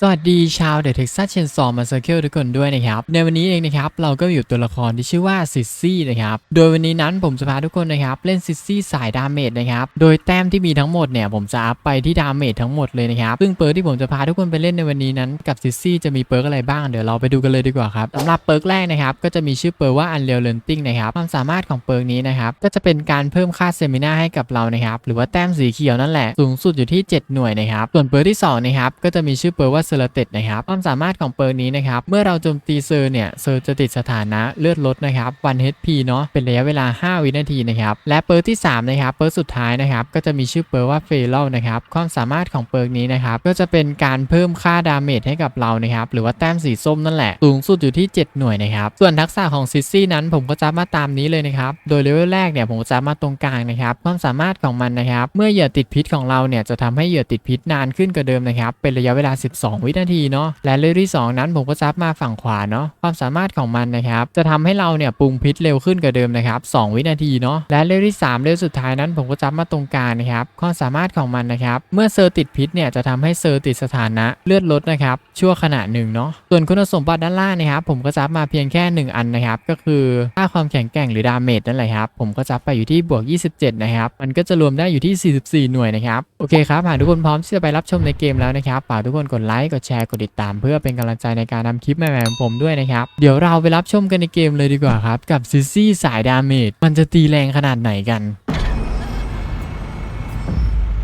สวัสดีชาวเดอะเท็กซัสเชนซอมมาเซอร์เคิลทุกคนด้วยนะครับ ในวันนี้เองนะครับ เราก็อยู่ตัวละครที่ชื่อว่าซิซี่นะครับ โดยวันนี้นั้นผมจะพาทุกคนนะครับ เล่นซิซี่สายดาเมจนะครับ โดยแต้มที่มีทั้งหมดเนี่ย ผมจะอัพไปที่ดาเมจทั้งหมดเลยนะครับ ซึ่งเปิร์กที่ผมจะพาทุกคนไปเล่นในวันนี้นั้น กับซิซี่จะมีเปิร์กอะไรบ้างเดี๋ยวเราไปดูกันเลยดีกว่าครับสำหรับเปิร์กแรกนะครับก็จะมีชื่อเปิร์กว่า Unreal Learning นะครับความสามารถของเปิร์กนี้นะครับก็จะเป็นการเพิ่มค่าเซมินาให้กับเรานะครับหรือว่าแต้มสีเขียวนั่นแหละสูงสุดอยู่ที่ 7 หน่วยนะครับส่วนเปิร์กที่สองนะครับก็จะมีชื่อเปิร์กว่าเซอร์เตนะครับความสามารถของเปิร์นี้นะครับเมื่อเราโจมตีเซอร์เนี่ยเซอร์จะติดสถานะเลือดลดนะครับวัน HP เนาะเป็นระยะเวลา 5 วินาทีนะครับและเปิร์ที่สามนะครับเปิร์สุดท้ายนะครับก็จะมีชื่อเปิร์ว่าเฟลนะครับความสามารถของเปิร์นี้นะครับก็จะเป็นการเพิ่มค่าดาเมจให้กับเรานะครับหรือว่าแต้มสีส้มนั่นแหละสูงสุดอยู่ที่ 7 หน่วยนะครับส่วนทักษะของซิซี่นั้นผมก็จะมาตามนี้เลยนะครับโดยเลเวลแรกเนี่ยผมจะมาตรงกลางนะครับความสามารถของมันนะครับเมื่อเหยื่อติดพิษของเราเนี่ยจะทำให้เหยื่อติดพิษนานขึ้นกว่าเดิมนะครับเป็นระยะเวลา 12 2 วินาทีเนาะและเลเวลที่ 2 นั้นผมก็จะมาฝั่งขวาเนาะความสามารถของมันนะครับจะทำให้เราเนี่ยปรุงพิษเร็วขึ้นกว่าเดิมนะครับ2วินาทีเนาะและเลเวลที่ 3 เลเวลสุดท้ายนั้นผมก็จะมาตรงกลางนะครับความสามารถของมันนะครับเมื่อเซอร์ติดพิษเนี่ยจะทำให้เซอร์ติดสถานะเลือดลดนะครับชั่วขณะหนึ่งเนาะส่วนคุณสมบัติด้านล่างนะครับผมก็จะมาเพียงแค่ 1 อันนะครับก็คือค่าความแข็งแกร่งหรือดาเมจนั่นแหละครับผมก็จะไปอยู่ที่บวก 27 นะครับมันก็จะรวมได้อยู่ที่ 44 หน่วยนะครับโอเคครับหากทุกคนพร้อมที่จะไปรับชมในเกมแล้วนะครับฝากทุกคนกดไลค์กดแชร์กดติดตาม เพื่อเป็นกำลังใจในการทำคลิปใหม่ๆของผมด้วยนะครับเดี๋ยวเราไปรับชมกันในเกมเลยดีกว่าครับ กับซิซี่สายดาเมจมันจะตีแรงขนาดไหนกัน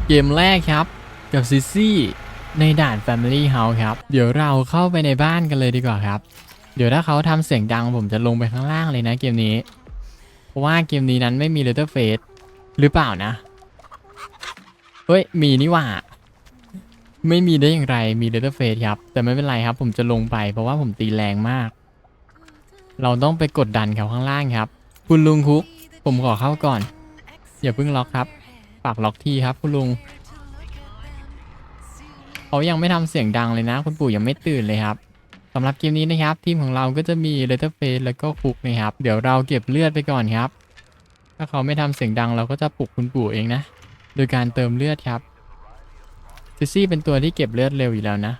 เกมแรกครับ กับซิซี่ในด่าน Family House ครับ เดี๋ยวเราเข้าไปในบ้านกันเลยดีกว่าครับ เดี๋ยวถ้าเขาทำเสียงดังผมจะลงไปข้างล่างเลยนะเกมนี้ เพราะว่าเกมนี้นั้นไม่มี Letter Face หรือเปล่านะ เฮ้ย มีนี่หว่า ไม่มีได้อย่างไรมี Letter Face ครับ แต่ไม่เป็นไรครับ ผมจะลงไปเพราะว่าผมตีแรงมาก เราต้องไปกดดันเขาข้างล่างครับ คุณลุงคุก ผมขอเข้าก่อน อย่าเพิ่งล็อกครับฝากล็อกที่ครับ คุณลุงเขายังไม่ทำเสียงดังเลยนะ คุณปู่ยังไม่ตื่นเลยครับสำหรับเกมนี้นะครับ ทีมของเราก็จะมีเลเตอร์เฟสแล้วก็คุกนะครับ เดี๋ยวเราเก็บเลือดไปก่อนครับ ถ้าเขาไม่ทำเสียงดังเราก็จะปลุกคุณปู่เองนะ โดยการเติมเลือดครับ ซิซี่เป็นตัวที่เก็บเลือดเร็วอยู่แล้วนะ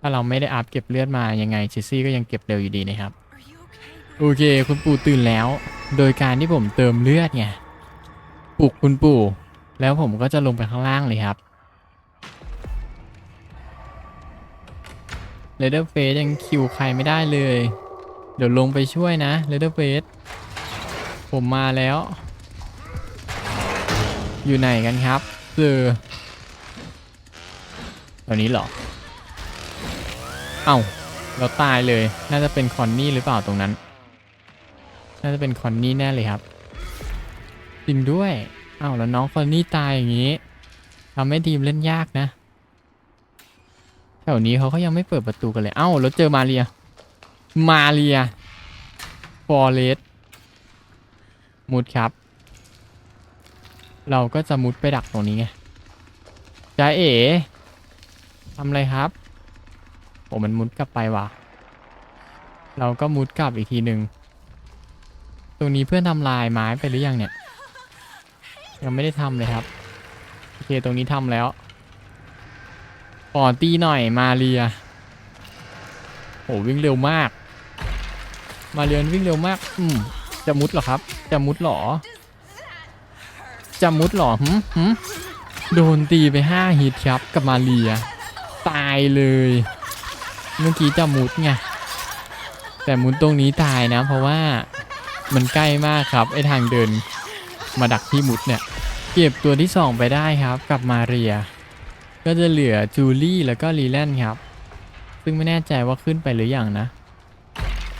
ถ้าเราไม่ได้อัพเก็บเลือดมายังไงซิซี่ก็ยังเก็บเร็วอยู่ดีนะครับ โอเค คุณปู่ตื่นแล้ว โดยการที่ผมเติมเลือดไง ปลุกคุณปู่ แล้วผมก็จะลงไปข้างล่างเลยครับเลเดอร์เฟสยังคิวใครไม่ได้เลย เดี๋ยวลงไปช่วยนะเลเดอร์เฟสผมมาแล้ว อยู่ไหนกันครับเจอ ตอนนี้เหรอ เอ้า เราตายเลย น่าจะเป็นคอนนี่หรือเปล่าตรงนั้น น่าจะเป็นคอนนี่แน่เลยครับ จริงด้วย เอ้าแล้วน้องคอนนี่ตายอย่างนี้ทำให้ทีมเล่นยากนะ แถวนี้เขาก็ยังไม่เปิดประตูกันเลย เอ้า แล้วเจอมาเรีย มาเรีย ฟอร์เรสมุดครับ เราก็จะมุดไปดักตรงนี้ไงจ้าเอ๋ ทำอะไรครับโอ้มันมุดกลับไปว่ะ เราก็มุดกลับอีกทีหนึ่งตรงนี้เพื่อนทำลายไม้ไปหรือยังเนี่ย ยังไม่ได้ทำเลยครับ โอเคตรงนี้ทำแล้วขอตีหน่อยมาเรียโหวิ่งเร็วมาก มาเรียนวิ่งเร็วมาก อืมจะมุดเหรอครับ จะมุดเหรอ จะมุดเหรอหืมหืมโดนตีไปห้าฮิตครับกับมาเรีย เลย เมื่อกี้จะมุดไง แต่มุดตรงนี้ตายนะ เพราะว่ามันใกล้มากครับไอทางเดิน มาดักที่มุดเนี่ย เก็บตัวที่2ไปได้ครับกับมาเรีย ก็จะเหลือจูลี่แล้วก็ลีแลนครับ ซึ่งไม่แน่ใจว่าขึ้นไปหรืออยังนะ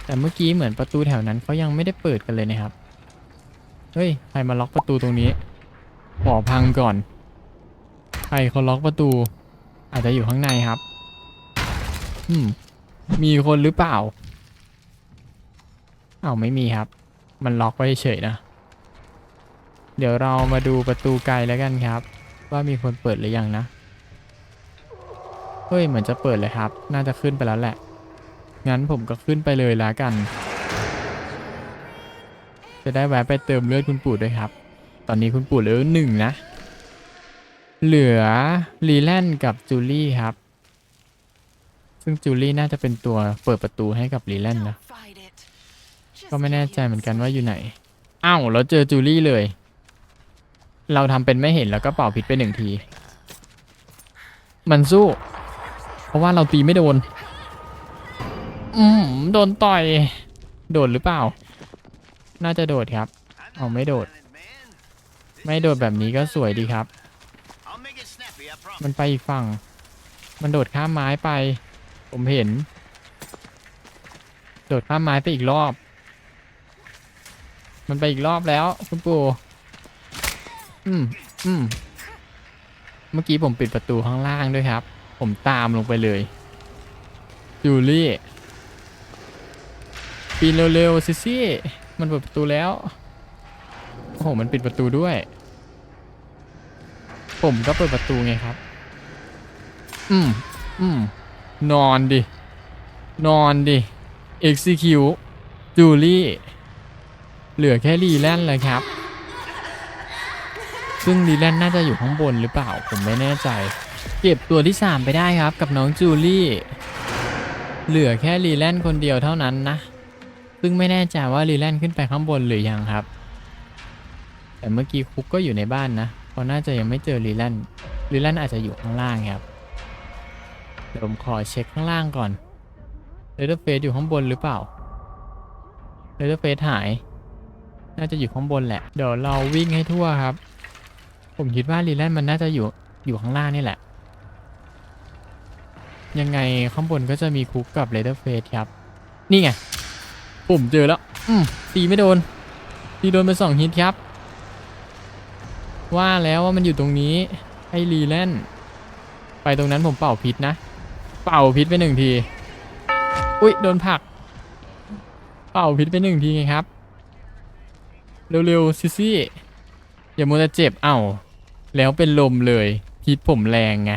แต่เมื่อกี้เหมือนประตูแถวนั้นเขายังไม่ได้เปิดกันเลยนะครับ เฮ้ยใครมาล็อกประตูตรงนี้ขอพังก่อน ใครเขาล็อกประตู อาจจะอยู่ข้างในครับ มมีคนหรือเปล่าเอ้าไม่มีครับ มันล็อกไว้เฉยนะ เดี๋ยวเรามาดูประตูไกลแล้วกันครับ ว่ามีคนเปิดหรือยังนะ เฮ้ยเหมือนจะเปิดเลยครับ น่าจะขึ้นไปแล้วแหละ งั้นผมก็ขึ้นไปเลยแล้วกัน จะได้แวะไปเติมเลือดคุณปู่ด้วยครับ ตอนนี้คุณปู่เหลือหนึ่งนะ เหลือลีแลนกับจูลี่ครับ ซึ่งจูลี่น่าจะเป็นตัวเปิดประตูให้กับลีแลนนะ ก็ไม่แน่ใจเหมือนกันว่าอยู่ไหน อ้าวเราเจอจูลี่เลย เราทำเป็นไม่เห็นแล้วก็เป่าผิดไปหนึ่งที มันสู้ เพราะว่าเราตีไม่โดน อืมโดนต่อย โดดหรือเปล่า น่าจะโดดครับ เอาไม่โดด ไม่โดดแบบนี้ก็สวยดีครับ มันไปอีกฝั่ง มันโดดข้ามไม้ไป ผมเห็น โดดข้ามไม้ไปอีกรอบ มันไปอีกรอบแล้ว คุณปู่อืมอืมเมื่อกี้ผมปิดประตูข้างล่างด้วยครับ ผมตามลงไปเลยจูลี่ปีนเร็วๆซิซี่ มันเปิดประตูแล้ว โอ้โห มันปิดประตูด้วย ผมก็เปิดประตูไงครับ อืม อืม นอนดิ นอนดิ execute จูลี่ เหลือแค่รีแลนด์เลยครับ ซึ่งรีแลนด์น่าจะอยู่ข้างบนหรือเปล่า ผมไม่แน่ใจ เก็บตัวที่ 3 ไปได้ครับกับน้องจูลี่ เหลือแค่รีแลนด์คนเดียวเท่านั้นนะ ซึ่งไม่แน่ใจว่ารีแลนด์ขึ้นไปข้างบนหรือยังครับ แต่เมื่อกี้คุกก็อยู่ในบ้านนะ เพราะน่าจะยังไม่เจอรีแลนด์รีแลนด์อาจจะอยู่ข้างล่างครับ ดี๋ยวผมขอเช็คข้างล่างก่อนเลเดอร์เฟสอยู่ข้างบนหรือเปล่าเลเดอร์เฟสหาย น่าจะอยู่ข้างบนแหละ เดี๋ยวเราวิ่งให้ทั่วครับ ผมคิดว่ารีแลนมันน่าจะอยู่อยู่ข้างล่างนี่แหละ ยังไงข้างบนก็จะมีคุกกับเลเดอร์เฟสครับ นี่ไงผมเจอแล้ว อืมตีไม่โดน ตีโดนไปสองฮิตครับ ว่าแล้วว่ามันอยู่ตรงนี้ให้รีแลนไปตรงนั้นผมเป่าพิษนะ เป่าพิษไปหนึ่งที อุ๊ยโดนผลัก เป่าพิษไปหนึ่งทีไงครับ เร็วๆซิซี่อย่ามัวแต่เจ็บเอ้าแล้วเป็นลมเลยพิษผมแรงไง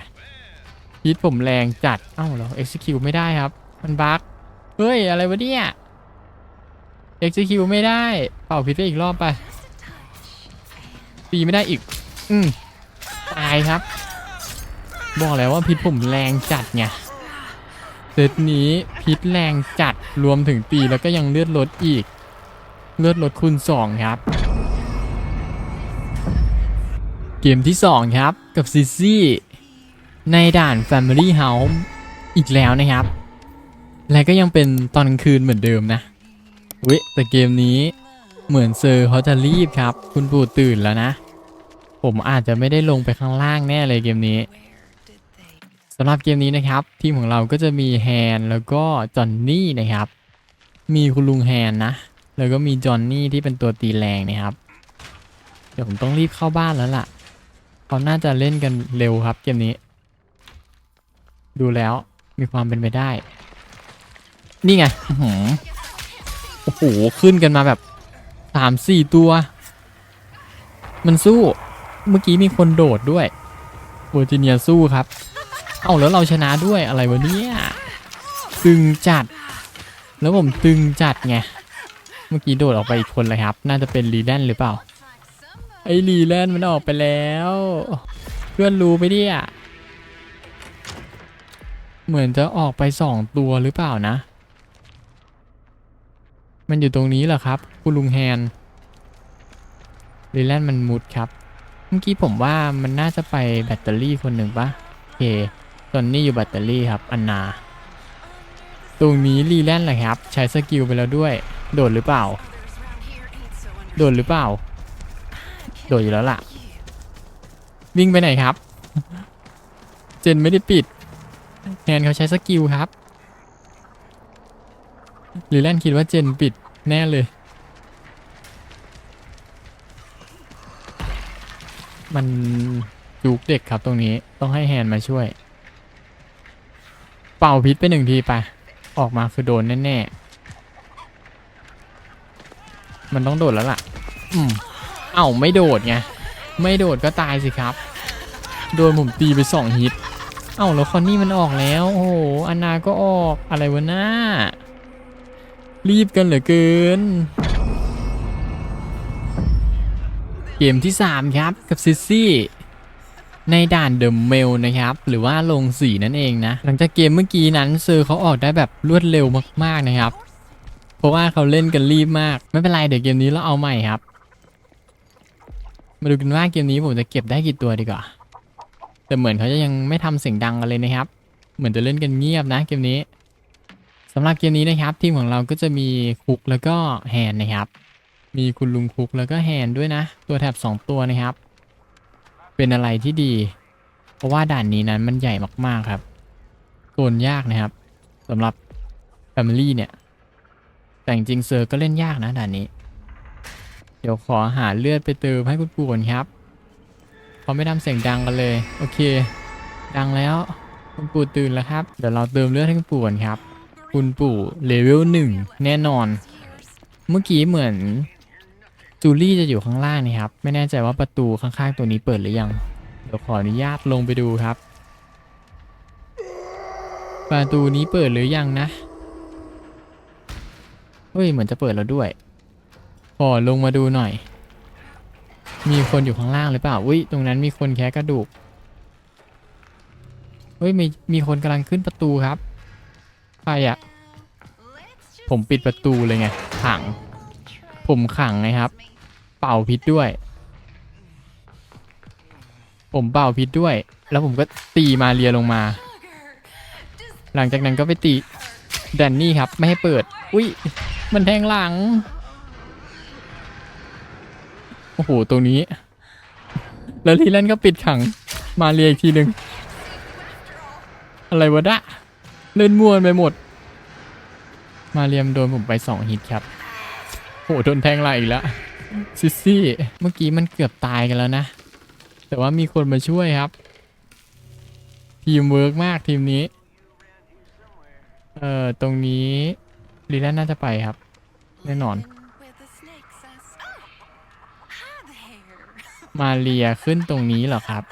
พิษผมแรงจัดเอ้าเรา execute ไม่ได้ครับ มันบั๊กเฮ้ย อะไรวะเนี่ย execute ไม่ได้ เป่าพิษไปอีกรอบไปตีไม่ได้อีก อืมตายครับ บอกแล้วว่าพิษผมแรงจัดไง เซตนี้พิษแรงจัดรวมถึงตีแล้วก็ยังเลือดลดอีก เลือดลดคูณ2ครับ เกมที่ 2 ครับกับซิซี่ในด่าน Family House อีกแล้วนะครับ และก็ยังเป็นตอนกลางคืนเหมือนเดิมนะเว้ยแต่เกมนี้เหมือนเซอร์เขาจะรีบครับ คุณปู่ตื่นแล้วนะ ผมอาจจะไม่ได้ลงไปข้างล่างแน่เลยเกมนี้ำหรับเกมนี้นะครับ ทีมของเราก็จะมีแฮนแล้วก็จอนนี่นะครับ มีคุณลุงแฮนนะ แล้วก็มีจอนนี่ที่เป็นตัวตีแรงนะครับ เดี๋ยวผมต้องรีบเข้าบ้านแล้วล่ะเขาน่าจะเล่นกันเร็วครับเกมนี้ ดูแล้วมีความเป็นไปได้ นี่ไงอื้อหือโอ้โหขึ้นกันมาแบบสามสี่ตัว มันสู้เมื่อกี้มีคนโดดด้วยเวอร์จิเนียสู้ครับ เอาแล้วเราชนะด้วยอะไรวะเนี่ยตึงจัด แล้วผมตึงจัดไง เมื่อกี้โดดออกไปอีกคนเลยครับ น่าจะเป็นรีแลนด์หรือเปล่า ไอ้รีแลนด์มันออกไปแล้ว เพื่อนรู้ไปดิอะเหมือนจะออกไปสองตัวหรือเปล่านะ มันอยู่ตรงนี้เหรอครับ คุณลุงแฮนรีแลนด์มันมุดครับ เมื่อกี้ผมว่ามันน่าจะไปแบตเตอรี่คนหนึ่งปะโอเค ส่วนนี้อยู่แบตเตอรี่ครับอันนาตรงนี้รีแลนด์แหละครับ ใช้สกิลไปแล้วด้วย โดดหรือเปล่า โดดหรือเปล่า โดดอยู่แล้วล่ะ วิ่งไปไหนครับ เจนไม่ได้ปิดแฮนเขาใช้สกิลครับรีแลนด์คิดว่าเจนปิดแน่เลย มันจุกเด็กครับตรงนี้ต้องให้แฮนมาช่วย เป่าพิษไปหนึ่งทีไป ออกมาคือโดนแน่ๆ มันต้องโดดแล้วล่ะ อืม เอ้าไม่โดดไง ไม่โดดก็ตายสิครับ โดนผมตีไปสองฮิต เอ้าแล้วคอนนี่มันออกแล้ว โอ้โหอันนาก็ออกอะไรวะหน้า รีบกันเหลือเกิน เกมที่ 3 ครับกับซิซี่ ในด่านเดอะเมลนะครับหรือว่าลงสีนั่นเองนะ หลังจากเกมเมื่อกี้นั้นเซอร์เขาออกได้แบบรวดเร็วมากๆนะครับ เพราะว่าเขาเล่นกันรีบมาก ไม่เป็นไรเดี๋ยวเกมนี้เราเอาใหม่ครับ มาดูกันว่าเกมนี้ผมจะเก็บได้กี่ตัวดีกว่า แต่เหมือนเขาจะยังไม่ทำเสียงดังกันเลยนะครับ เหมือนจะเล่นกันเงียบนะเกมนี้สำหรับเกมนี้นะครับทีมของเราก็จะมีคุกแล้วก็แฮนนะครับ มีคุณลุงคุกแล้วก็แฮนด้วยนะ ตัวแถบ2ตัวนะครับ เป็นอะไรที่ดี เพราะว่าด่านนี้นั้นมันใหญ่มากๆครับโซนยากนะครับสำหรับ Family เนี่ย แต่จริงเซอร์ก็เล่นยากนะด่านนี้ เดี๋ยวขอหาเลือดไปเติมให้คุณปู่ก่อนครับเขาไม่ทำเสียงดังกันเลย โอเค ดังแล้วคุณปู่ตื่นแล้วครับ เดี๋ยวเราเติมเลือดให้คุณปู่ก่อนครับ คุณปู่เลเวลหนึ่งแน่นอน เมื่อกี้เหมือน จูลี่จะอยู่ข้างล่างนี่ครับ ไม่แน่ใจว่าประตูข้างๆตัวนี้เปิดหรือยัง เดี๋ยวขออนุญาตลงไปดูครับ ประตูนี้เปิดหรือยังนะ เฮ้ยเหมือนจะเปิดแล้วด้วย ขอลงมาดูหน่อย มีคนอยู่ข้างล่างหรือเปล่า อุ้ยตรงนั้นมีคนแค่กระดูก เฮ้ยมีมีคนกำลังขึ้นประตูครับ ใครอะผมปิดประตูเลยไง ขัง ผมขังไงครับ เป่าพิษด้วย ผมเป่าพิษด้วย แล้วผมก็ตีมาเรียลงมา หลังจากนั้นก็ไปตีแดนนี่ครับไม่ให้เปิด อุ้ยมันแทงหลัง โอ้โหตรงนี้ แล้วลีแลนก็ปิดขังมาเรียอีกทีหนึ่งอะไรวะดะเล่นมวนไปหมด มาเรียมโดนผมไปสองฮิตครับ โหโดนแทงหลังอีกแล้ว ซิซี่ เมื่อกี้มันเกือบตายกันแล้วนะ แต่ว่ามีคนมาช่วยครับ ทีมเวิร์กมากทีมนี้ เอ่อ ตรงนี้ลีแลนน่าจะไปครับ แน่นอน มาเรียขึ้นตรงนี้เหรอครับ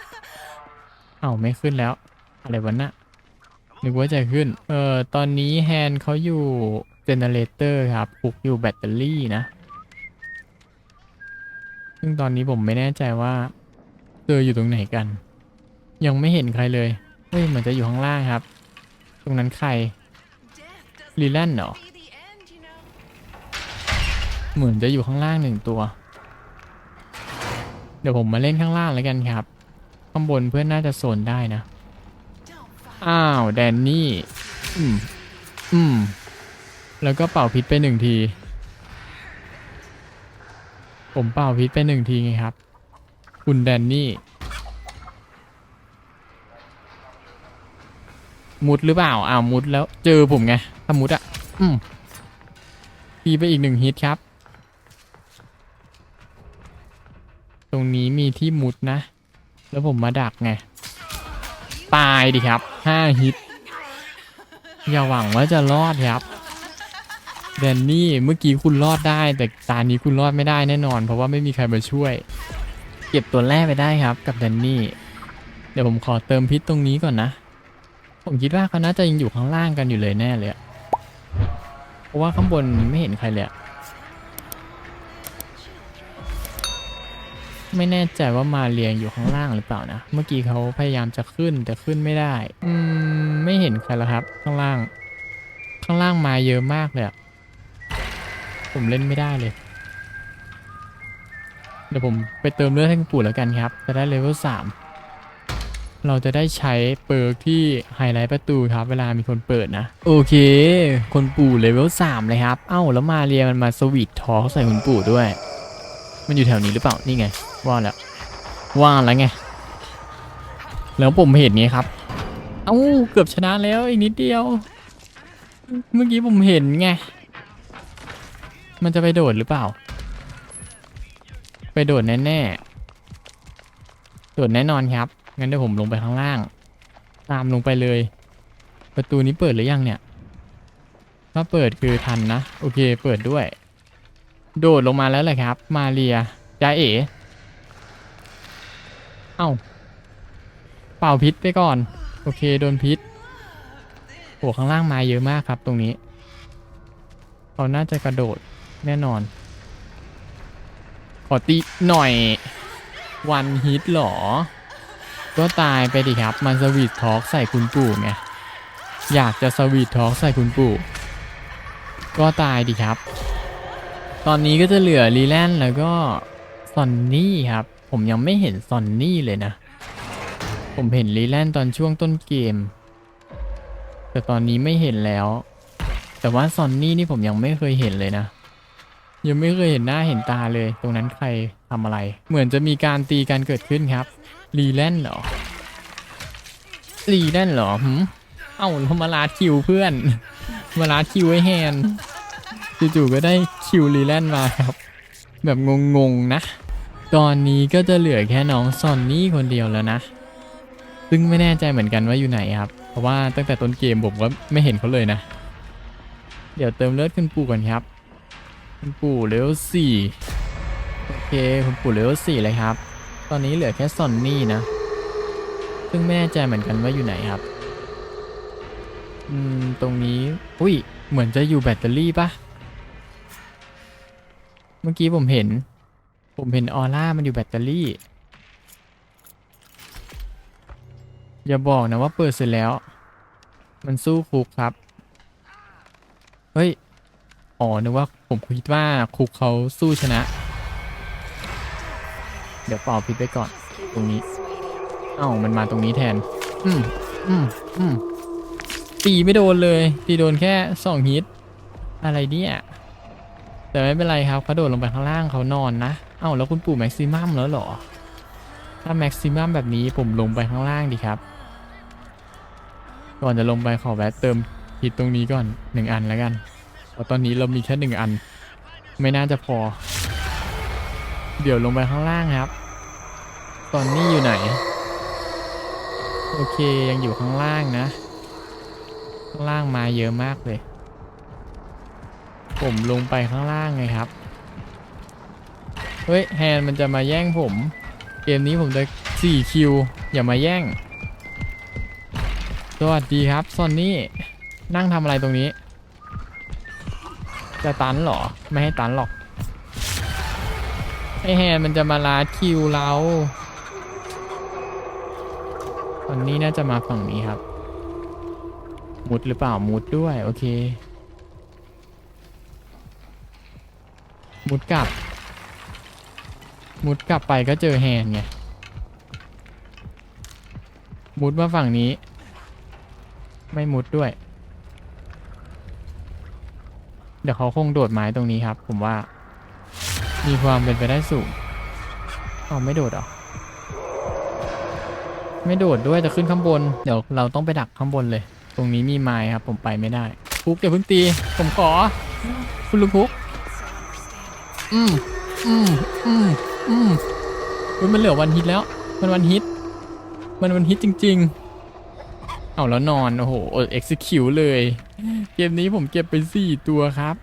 เอ้าไม่ขึ้นแล้ว อะไรวะน่ะนึกว่าจะขึ้น เอ่อ ตอนนี้แฮนเขาอยู่เจเนเรเตอร์ครับปุกอยู่แบตเตอรี่นะ ซึ่งตอนนี้ผมไม่แน่ใจว่าเจออยู่ตรงไหนกัน ยังไม่เห็นใครเลย เฮ้ยเหมือนจะอยู่ข้างล่างครับ ตรงนั้นใครลีแลนเหรอ เหมือนจะอยู่ข้างล่างหนึ่งตัว เดี๋ยวผมมาเล่นข้างล่างแล้วกันครับ ข้างบนเพื่อนน่าจะโซนได้นะ อ้าว แดนนี่ อืม อืม แล้วก็เป่าพิษไปหนึ่งที ผมเป่าพิษไปหนึ่งทีไงครับ คุณแดนนี่ มุดหรือเปล่า อ้าวมุดแล้ว เจอผมไงถ้ามุดอะอืมทีไปอีกหนึ่งฮิตครับ ตรงนี้มีที่มุดนะ แล้วผมมาดักไง ตายดิครับห้าฮิต อย่าหวังว่าจะรอดครับ แดนนี่เมื่อกี้คุณรอดได้ แต่ตานี้คุณรอดไม่ได้แน่นอน เพราะว่าไม่มีใครมาช่วย เก็บตัวแรกไปได้ครับ กับแดนนี่เดี๋ยวผมขอเติมพิษตรงนี้ก่อนนะ ผมคิดว่าเขาน่าจะยังอยู่ข้างล่างกันอยู่เลยแน่เลยอะเพราะว่าข้างบนไม่เห็นใครเลยอะไม่แน่ใจว่ามาเรียงอยู่ข้างล่างหรือเปล่านะ เมื่อกี้เขาพยายามจะขึ้นแต่ขึ้นไม่ได้ อืม ไม่เห็นใครแล้วครับ ข้างล่าง ข้างล่างมาเยอะมากเลยอะ ผมเล่นไม่ได้เลย เดี๋ยวผมไปเติมเลือดให้คุณปู่แล้วกันครับ จะได้เลเวลสามเราจะได้ใช้เปิร์กที่ไฮไลท์ประตูครับ เวลามีคนเปิดนะ โอเค คนปู่เลเวลสามเลยครับ เอ้า แล้วมาเรียมันมาสวีททอล์กใส่คุณปู่ด้วย มันอยู่แถวนี้หรือเปล่า นี่ไง ว่าแล้ว ว่าแล้วไง แล้วผมเห็นไงครับ เอ้า เกือบชนะแล้วอีกนิดเดียว เมื่อกี้ผมเห็นไง มันจะไปโดดหรือเปล่า ไปโดดแน่ๆโดดแน่นอนครับ งั้นเดี๋ยวผมลงไปข้างล่าง ตามลงไปเลย ประตูนี้เปิดหรือยังเนี่ย ถ้าเปิดคือทันนะ โอเค เปิดด้วย โดดลงมาแล้วแหละครับ มาเรียจ้าเอ๋เอ้า เป่าพิษไปก่อน โอเค โดนพิษโหข้างล่างมาเยอะมากครับตรงนี้ เขาน่าจะกระโดด แน่นอน ขอตีหน่อย วันฮิตหรอ ก็ตายไปดิครับ มันสวีททอล์กใส่คุณปู่ไง อยากจะสวีททอล์กใส่คุณปู่ ก็ตายดิครับ ตอนนี้ก็จะเหลือลีแลนด์แล้วก็ซอนนี่ครับ ผมยังไม่เห็นซอนนี่เลยนะ ผมเห็นลีแลนด์ตอนช่วงต้นเกม แต่ตอนนี้ไม่เห็นแล้ว แต่ว่าซอนนี่นี่ผมยังไม่เคยเห็นเลยนะ ยังไม่เคยเห็นหน้าเห็นตาเลย ตรงนั้นใครทำอะไร เหมือนจะมีการตีกันเกิดขึ้นครับลีแลนด์เหรอลีแลนด์เหรอหืมเอ้าเรามาลาดคิวเพื่อน มาลาดคิวไว้แฮนจู่ๆก็ได้คิวลีแลนด์มาครับ แบบงงๆนะ ตอนนี้ก็จะเหลือแค่น้องซอนนี่คนเดียวแล้วนะ ซึ่งไม่แน่ใจเหมือนกันว่าอยู่ไหนครับ เพราะว่าตั้งแต่ต้นเกมผมก็ไม่เห็นเขาเลยนะ เดี๋ยวเติมเลือดคุณปู่ก่อนครับ คุณปู่เลเวลสี่โอเคคุณปู่เลเวลสี่เลยครับ ตอนนี้เหลือแค่ซอนนี่นะ ซึ่งไม่แน่ใจเหมือนกันว่าอยู่ไหนครับ อืม ตรงนี้ อุ้ย เหมือนจะอยู่แบตเตอรี่ปะเมื่อกี้ผมเห็น ผมเห็นออร่ามันอยู่แบตเตอรี่ อย่าบอกนะว่าเปิดเสร็จแล้ว มันสู้คุกครับ เฮ้ย อ๋อนึกว่าผมคิดว่าคุกเขาสู้ชนะ เดี๋ยวเป่าพิษไปก่อน ตรงนี้ เอ้ามันมาตรงนี้แทน อืมอืมอืมตีไม่โดนเลยตีโดนแค่สองฮิต อะไรเนี่ยแต่ไม่เป็นไรครับเขาโดดลงไปข้างล่างเขานอนนะ เอ้าแล้วคุณปู่แม็กซิมัมแล้วเหรอ ถ้าแม็กซิมัมแบบนี้ผมลงไปข้างล่างดีครับ ก่อนจะลงไปขอแวะเติมฮิตตรงนี้ก่อนหนึ่งอันแล้วกัน ราะตอนนี้เรามีแค่หนึ่งอัน ไม่น่าจะพอ เดี๋ยวลงไปข้างล่างครับ ตอนนี้อยู่ไหน โอเคยังอยู่ข้างล่างนะ ข้างล่างมาเยอะมากเลย ผมลงไปข้างล่างไงครับ เฮ้ยแฮนมันจะมาแย่งผม เกมนี้ผมจะ4คิวอย่ามาแย่ง สวัสดีครับซอนนี่นั่งทำอะไรตรงนี้ จะตันเหรอ ไม่ให้ตันหรอกไอแฮมันจะมาลาดคิวเราตอนนี้น่าจะมาฝั่งนี้ครับ มุดหรือเปล่ามุดด้วย โอเค มุดกลับ มุดกลับไปก็เจอแฮนไง มุดมาฝั่งนี้ ไม่มุดด้วย เดี๋ยวเขาคงโดดไม้ตรงนี้ครับ ผมว่า มีความเป็นไปได้สูงเอ๋อไม่โดดหรอ ไม่โดดด้วยจะขึ้นข้างบน เดี๋ยวเราต้องไปดักข้างบนเลย ตรงนี้มีไม้ครับ ผมไปไม่ได้คุกอย่าเพิ่งตี ผมขอ คุณลุงคุก อืมอืมอืมอืมมันเหลือวันฮิตแล้ว มันวันฮิต มันวันฮิตจริง ๆ เอาแล้วนอน โอ้โหอด execute เลย เกมนี้ผมเก็บไป 4 ตัวครับ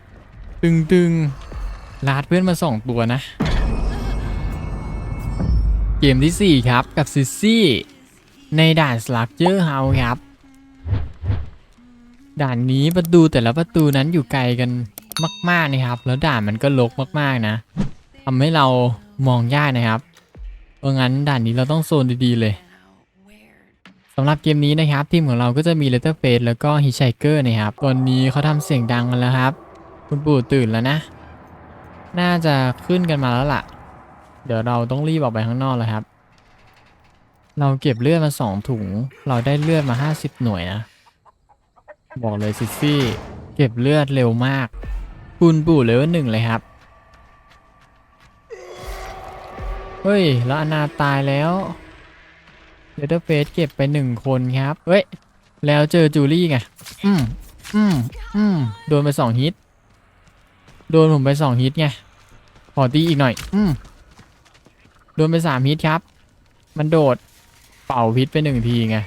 ตึงๆลาดเพื่อนมา 2 ตัวนะ เกมที่ 4 ครับกับซิซี่ในด่าน Slugger House ครับ ด่านนี้ประตูแต่ละประตูนั้นอยู่ไกลกันมาก ๆ นะครับ แล้วด่านมันก็ลกมาก ๆ นะทำให้เรามองยากนะครับ เพราะงั้นด่านนี้เราต้องโซนดี ๆ เลย สำหรับเกมนี้นะครับทีมของเราก็จะมี Letterface แล้วก็ Hitchhiker นะครับตอนนี้เขาทำเสียงดังกันแล้วครับ คุณปู่ตื่นแล้วนะ น่าจะขึ้นกันมาแล้วล่ะ เดี๋ยวเราต้องรีบออกไปข้างนอกแล้วครับ เราเก็บเลือดมาสองถุง เราได้เลือดมา 50 หน่วยนะ บอกเลยซิซี่เก็บเลือดเร็วมาก คุณปู่เลเวลหนึ่งเลยครับ เฮ้ย แล้วอนาตายแล้ว เลเดอร์เฟสเก็บไปหนึ่งคนครับ เฮ้ย แล้วเจอจูลี่ไง อืม อืม อืม โดนไปสองฮิต โดนผมไปสองฮิตไง ขอตีอีกหน่อย อืม โดนไปสามฮิตครับ มันโดดเป่าพิษไปหนึ่งทีไง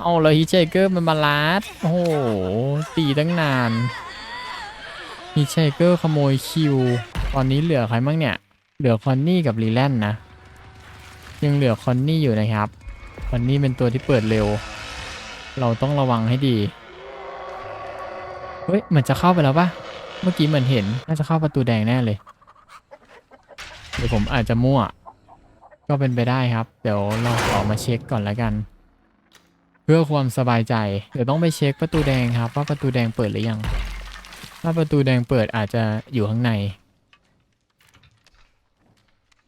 เอาแล้วฮิตเชเกอร์มันมาลาดโอ้โห ตีตั้งนาน ฮิตเชเกอร์ขโมยคิว ตอนนี้เหลือใครบ้างเนี่ย เหลือคอนนี่กับลีแลนด์นะ ยังเหลือคอนนี่อยู่นะครับ คอนนี่เป็นตัวที่เปิดเร็ว เราต้องระวังให้ดี เฮ้ยเหมือนจะเข้าไปแล้วปะเมื่อกี้เหมือนเห็น น่าจะเข้าประตูแดงแน่เลย เดี๋ยวผมอาจจะมั่ว ก็เป็นไปได้ครับ เดี๋ยวเราขอมาเช็คก่อนแล้วกัน เพื่อความสบายใจ เดี๋ยวต้องไปเช็คประตูแดงครับ ว่าประตูแดงเปิดหรือยัง ถ้าประตูแดงเปิดอาจจะอยู่ข้างใน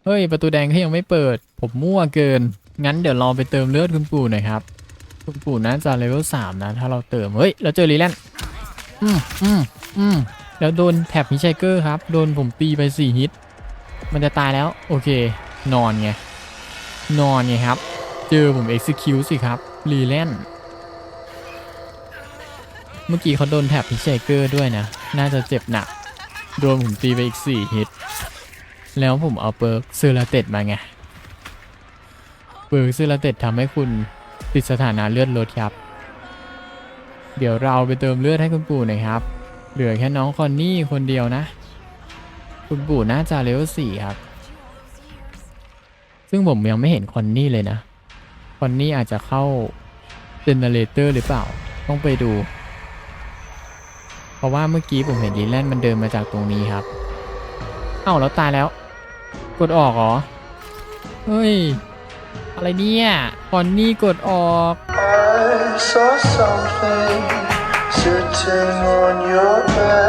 เฮ้ย ประตูแดงก็ยังไม่เปิด ผมมั่วเกิน งั้นเดี๋ยวรอไปเติมเลือดคุณปู่หน่อยครับ คุณปู่น่าจะเลเวลสามนะ ถ้าเราเติม เฮ้ย เราเจอรีแลนด์อืมอืมอืมแล้วโดนแท็บฮิชไชเกอร์ครับ โดนผมตีไปสี่ฮิต มันจะตายแล้ว โอเค นอนไง นอนไงครับ เจอผม execute สิครับรีแลนด์เมื่อกี้เขาโดนแท็บฮิชไชเกอร์ด้วยนะ น่าจะเจ็บหนัก โดนผมตีไปอีกสี่ฮิต แล้วผมเอาเปิร์กซอร์ลาเต็ดมาไง เปิร์กซอร์ลาเต็ดทำให้คุณติดสถานะเลือดลดครับ เดี๋ยวเราไปเติมเลือดให้คุณปู่หน่อยครับ เหลือแค่น้องคอนนี่คนเดียวนะ คุณปู่น่าจะเลเวลสี่ครับ ซึ่งผมยังไม่เห็นคอนนี่เลยนะ คอนนี่อาจจะเข้าเจเนเรเตอร์หรือเปล่า ต้องไปดู เพราะว่าเมื่อกี้ผมเห็นดีแลนด์มันเดินมาจากตรงนี้ครับ อ้าแล้วตายแล้ว กดออกเหรอ เฮ้ย อะไรเนี่ยคอนนี่กดออก I saw something sitting on your bed.